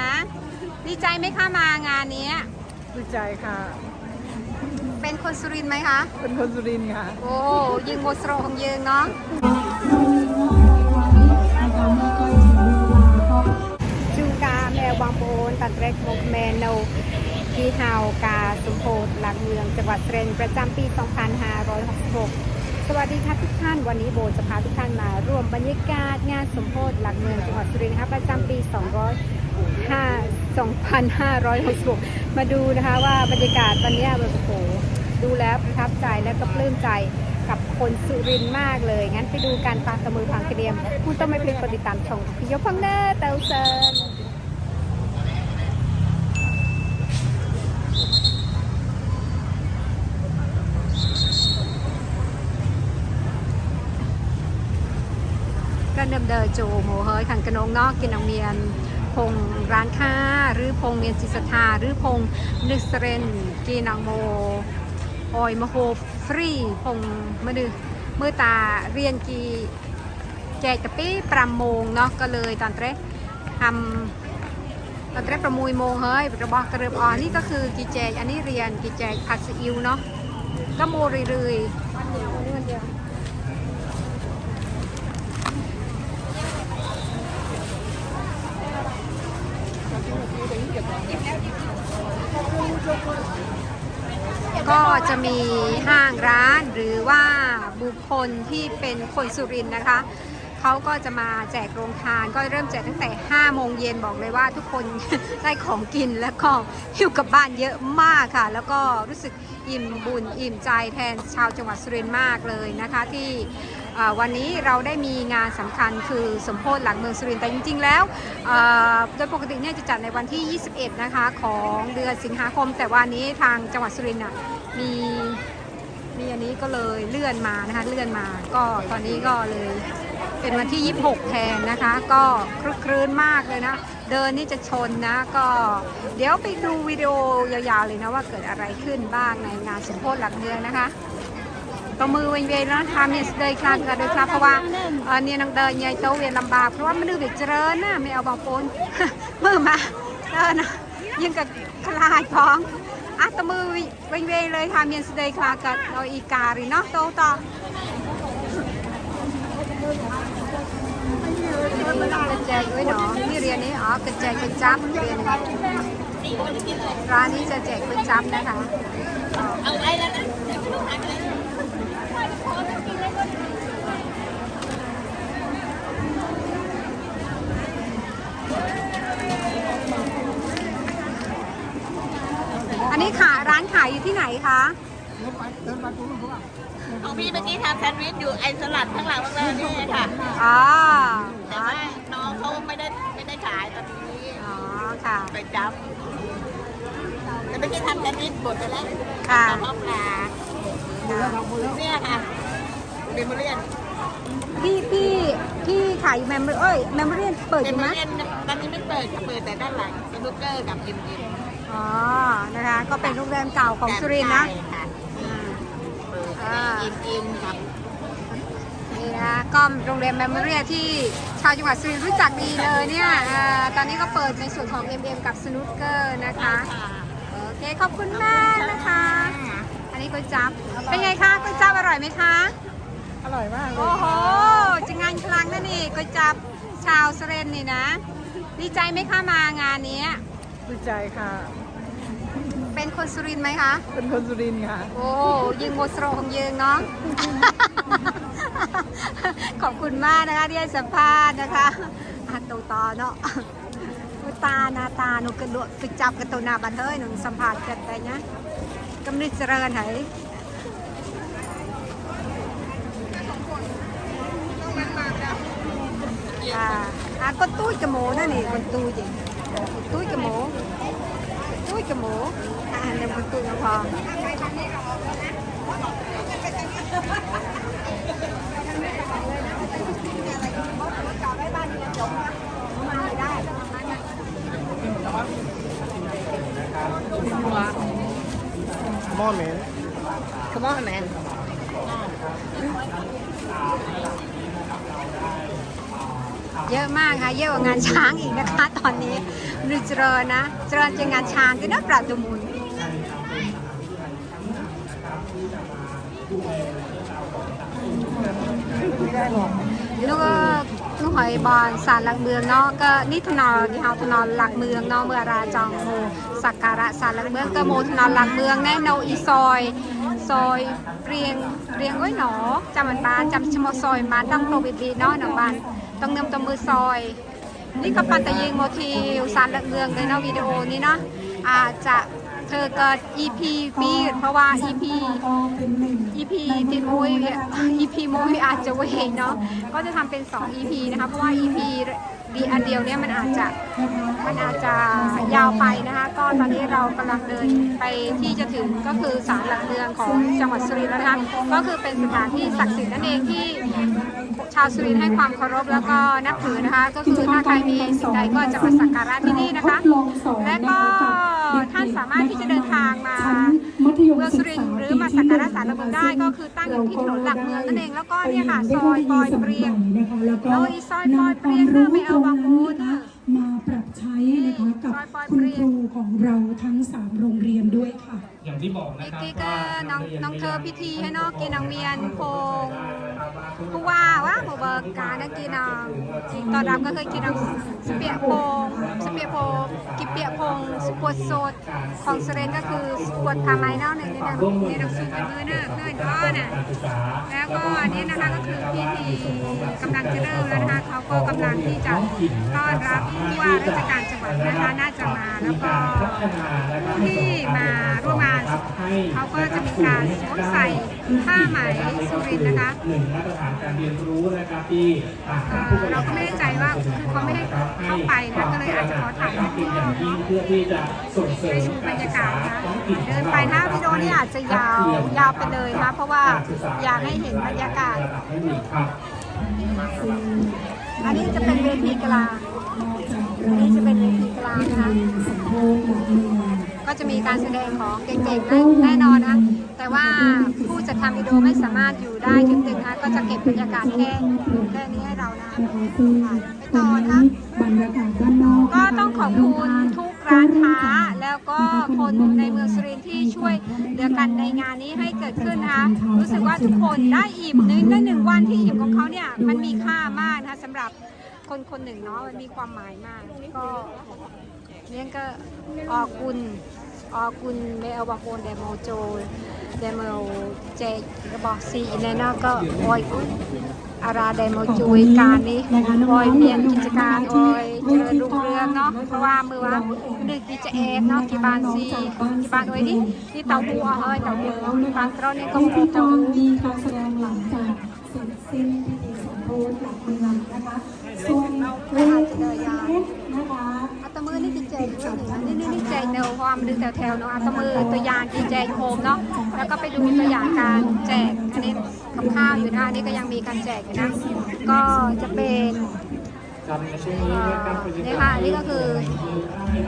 นะ ดีใจไหมคะมางานนี้ ดีใจค่ะ เป็นคนสุรินทร์ไหมคะ เป็นคนสุรินทร์ค่ะ โอ้ยิงโมสโรของยิงเนาะจูกาแมวบางโบนตัดเรกโมกแมนโนที่เฮากาสมโพธหลักเมืองจังหวัดเตรนประจำปี 2566สวัสดีค่ะทุกท่านวันนี้โบจะพาทุกท่านมาร่วมบรรยากาศงานสมโพธหลักเมืองจังหวัดสุรินทร์นะคะประจำปี200 2566 มาดูนะคะว่าบรรยากาศวันนี้แบบโอ้โหดูแล้วประทับใจและก็ปลื้มใจกับคนสุรินทร์มากเลย งั้นไปดูการปาตะมือพังเกรียมคุณต้องไม่พลิกกดติดตามช่องพี่ยพังเนอร์เตาเซินก็เดิมเดอโจโมเฮยขังกระนงนอกกินน้ำเมียน พงร้านค้าหรือพงเมียนจิตศรัทธาหรือพงนึกสเรนกีนังโมออยมโฮฟรีพงมือดือมือตาเรียนกีแจกกะปี้ประมงเนาะก็เลยตอนเตรทำตอนเตรประมุยโมงเฮ้ยระบอกกระเริบอ่อนนี่ก็คือกีแจกอันนี้เรียนกีแจกผัดซีอิ๊วเนาะก็โมเรื่อยๆวันเดียววันนี้วันเดียว ก็ จะมีห้างร้านหรือว่าบุคคลที่เป็นคนสุรินทร์นะคะเขาก็จะมาแจกโรงทานก็เริ่มแจกตั้งแต่ 5 โมงเย็นบอกเลยว่าทุกคนได้ของกินแล้วก็หิวกลับบ้านเยอะมากค่ะ แล้วก็รู้สึกอิ่มบุญอิ่มใจแทนชาวจังหวัดสุรินทร์มากเลยนะคะที่วันนี้เราได้มีงานสำคัญคือสมโพธิหลังเมืองสุรินทร์แต่จริง ๆ แล้วโดยปกติเนี่ยจะจัดในวันที่ 21 นะคะของเดือนสิงหาคม แต่วันนี้ทางจังหวัดสุรินทร์น่ะ มีมีอันนี้ก็เลยเลื่อนมานะคะเลื่อนมาก็ตอนนี้ก็เลยเป็นวันที่ 26 แทนนะคะ ก็ครึกครื้นมากเลยนะ เดินนี่จะชนนะก็เดี๋ยวไปดูวิดีโอยาวๆเลยนะว่าเกิดอะไรขึ้นบ้างในงานสมโพธิหลักเมืองนะคะประมือเวงเวงแล้วทำเนี่ยเดินคลาดกันเดินคลาดเพราะว่าเนี่ยนังเดินใหญ่โตเวียนลำบากเพราะว่ามันดูเด็กเจริญนะไม่เอาบางปนมือมาเดินนะยังกับคลาดพ้อง อัตมือเวงเวเลยทำเนี่ยเลยคลากับเอาอีกาหรือเนาะโตต่อกระจายด้วยเนาะนี่เรียนนี้อ๋อกระจายกระจับเรียนร้านนี้จะแจกเป็นจับนะคะเอาไว้แล้วนะ อันนี้ขายร้านขายอยู่ที่ไหนคะของพี่เมื่อกี้ทำแซนด์วิชอยู่ไอสลัดข้างหลังเลยนี่ค่ะอ๋อแต่ว่าน้องเขาไม่ได้ไม่ได้ขายตอนนี้อ๋อค่ะไปจับแต่เมื่อกี้ทำแซนด์วิชบดไปแล้วค่ะต่อพ่อปลาเนี่ยค่ะเดมเรียนพี่พี่พี่ขายอยู่แมมเบอร์เอ้ยแมมเบอร์เรียนเปิดอเดยู่มไหมเรียนตอนนี้ไม่เปิดค่ะเปิดแต่ด้านหลังสนุกเกอร์กับยิมยิม อ๋อ นะคะ ก็เป็นโรงแรมเก่าของสุรินทร์นะ ใช่ค่ะอ่ายิมยิมกับนี่นะก็โรงแรมแมมเบอร์ที่ชาวจังหวัดสุรินทร์รู้จักดีเลยเนี่ยอ่าตอนนี้ก็เปิดในส่วนของ MM กับสนุกเกอร์นะคะ โอเค ขอบคุณมากนะคะ อันนี้ก๋วยจั๊บเป็นไงคะก๋วยจั๊บอร่อยไหมคะ อร่อยมากเลโอ้ยโหจะงานคลังนะนี่ก๋วยจั๊บชาวสเรนนี่นะ ดีใจไหมคะมางานนี้ ดีใจค่ะ เป็นคนสุรินทร์ไหมคะ เป็นคนสุรินทร์ค่ะ โอ้ยิงโมสโรของยิงเนาะ ขอบคุณมากนะคะที่ให้สัมภาษณ์นะคะอาตูต่อเนาะอุตาหนาตาหนูกระโดดกระจับกระตูนาบันเฮ้ยหนูสัมภาษณ์กันไปเนี้ยกำนิดเจริญไหอ่าอะก็ตุ้ยกระโมนั่นนี่คนตุ้ยจริง ตุ้ยกระโมตุ้ยกระโมอ่าเดี๋ยวคนตุ้ยมาพอหม้อเหม็น Come on man อ เยอะมากค่ะเยอะกว่างานช้างอีกนะคะ ตอนนี้ดูเจริญนะเจริญจะงานช้างก็น่าปราดมุนแล้วก็นุ้งหอยบอลสารหลักเมืองเนาะก็นี่ถนนที่เฮาถนนหลักเมืองเนาะเมื่อราจองโมสักการะสารหลักเมืองก็โมถนนหลักเมืองแน่นอนอีซอยซอยเรียงเรียงไว้หนอจำมันบานจำชะมซอยมันต้งโตบิบีเนาะหนองบาน ต้องเนิมตมือซอย นี่ก็ปันตะยิงโมทีสารหลักเมืองเลยเนาะวิดีโอนี้เนาะอาจจะเธอเกิด EP ปีเพราะว่า EP EP ติดมุย EP มุยอาจจะเวเนาะก็จะทำเป็น 2 EP นะคะเพราะว่า EP ดีอันเดียวเนี่ยมันอาจจะมันอาจจะยาวไปนะคะก็ตอนนี้เรากำลังเดินไปที่จะถึงก็คือศาลหลักเมืองของจังหวัดสุรินทร์นะคะก็คือเป็นสถานที่ศักดิ์สิทธิ์นั่นเองที่ ชาวสุรินทร์ให้ความเคารพแล้วก็นับถือนะคะ ก็คือถ้าใครมีสิ่งใดก็จะมาสักการะที่นี่นะคะ และก็ท่านสามารถที่จะเดินทางมาเมืองสุรินทร์หรือมาสักการะศาลหลักเมืองได้ก็คือตั้งอยู่ที่ถนนหลักเมืองนั่นเองแล้วก็เนี่ยค่ะซอยปอยเปรียงนะคะแล้วก็โอ้ยซอยปอยเปรียงน่ะไม่เอาบางปูนน่ะ มาปรับใช้นะคะกับซอยปอยคุเปณรียงครูของเราทั้ง 3 โรงเรียนด้วยค่ะ อย่างที่บอกนะอีกครับทีก็น้องน้องเธอพิธีให้น้องกินน้องเมียนโพงผู้ว่าว่าหมู่เบิกการนักกินน้องตอนรับก็เคยกินน้องสเปียโพงสเปียโพงกิเปียโพงสปวดโซดของสเรนก็คือสปวดทำไมเนาะหนึ่งนี่นะนี่เราซื้อเป็นมือเนอะเพื่อนก็น่ะแล้วก็อันนี้นะคะก็คือพิธีกำลังจะเริ่มแล้วนะคะเขาก็กำลังที่จะต้อนรับผู้ว่าราชการจังหวัดนะคะน่าจะมาแล้วก็ผู้ที่มาร่วมงานเขาก็จะมีการสวมใส่ผ้าไหมสุรินนะคะหนึ่งมาตรฐานการเรียนรู้นะครับที่เราก็ไม่แน่ใจว่าคือเขาไม่ให้เข้าไปนะก็เลยอาจจะขอถ่ายรูปเป็นอย่างยิ่งเพื่อที่จะส่งเสริได้มดูบรรยากาศนะเดินไปนะวิดีโอนี้อาจจะยาวยาวไปเลยนะเพราะว่าอยากให้เห็นบรรยากาศอันนี้จะเป็นเวทีกลาง อันนี้จะเป็นเวทีกลางนะคะ ก็จะมีการแสดงของเก่งๆแน่นอนนะแต่ว่าผู้จัดทำวิดีโอไม่สามารถอยู่ได้ถึงตึงนะก็จะเก็บบรรยากาศแค่แค่นี้ให้เรานะไปต่อนะนี้บก็ต้องขอบคุณทุกร้านค้าแล้วก็คนในเมืองสุรินทร์ที่ช่วยเหลือกันในงานนี้ให้เกิดขึ้นนะคะรู้สึกว่าทุกคนได้อิ่มในในหนึ่งวันที่อิ่มของเขาเนี่ยมันมีค่ามากนะคะสำหรับ คนคนหนึ่งเนาะมันมีความหมายมาก ก็เนี่ยก็ออกกุลออกกุลเมลบาโคนเดโมโจเดโมเจกระบอกสีในนอกก็ออยกุลอาราเดโมจุยการนี้ออยเมียนกิจการออยเจริญรุ่งเรืองเนาะเพราะว่ามือว่านึกกิจเอกเนาะกี่บานซีกี่บานออยนี่ที่เตาหัวเฮ้ยเตาหัวบางตอนนี้ก็พิมีธีกเตารหัวมีการแสดงหลังจากเสร็จสิ้นายกหลักเมืองนะคะ ส่วนเวทีเล็กนะคะอัตมือนี่ติแจกด้วยนี่นี่นี่แจกแนวความดึงแถวๆเนาะอัตมือตัวอย่างที่แจกโฮมเนาะแล้วก็ไปดูตัวอย่างการแจกอันนี้กับข้าวอยู่นะอันนี้ก็ยังมีการแจกอยู่นะ ก็จะเป็นครับในช่วงนี้เอ่อนะครับเป็นนี่ค่ะอันนี่ก็คือ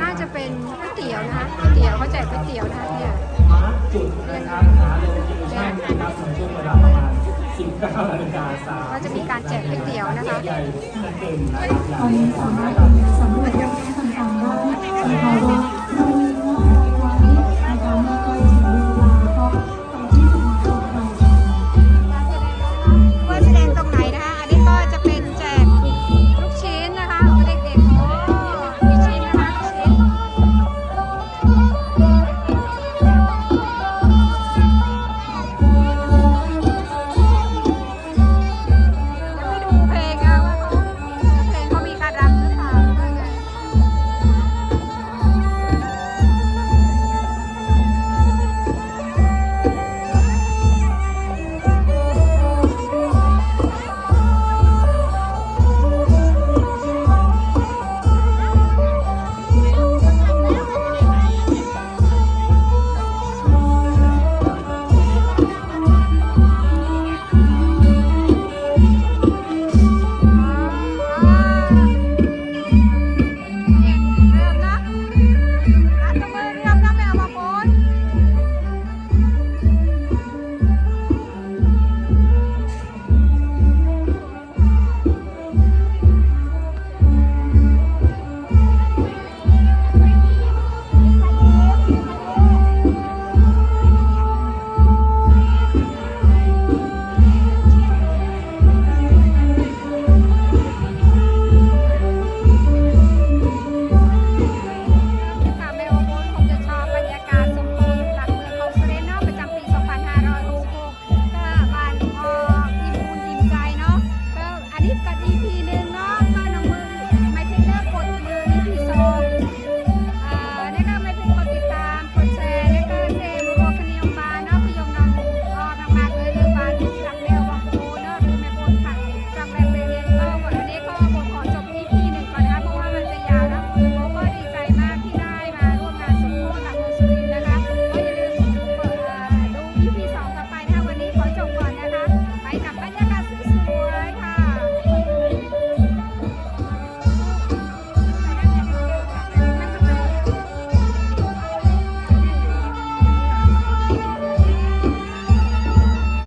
น่าจะเป็นก๋วยเตี๋ยวนะคะก๋วยเตี๋ยวเขาแจกก๋วยเตี๋ยวนะคะเนี่ยจุดนะครับหาโลเคชั่นนะครับในช่วงเวลาประมาณ ก็จะมีการแจกเพียงเดียวนะคะ ตอนนี้สามารถสำรวจยอดทำตามได้ Kadip, kadip.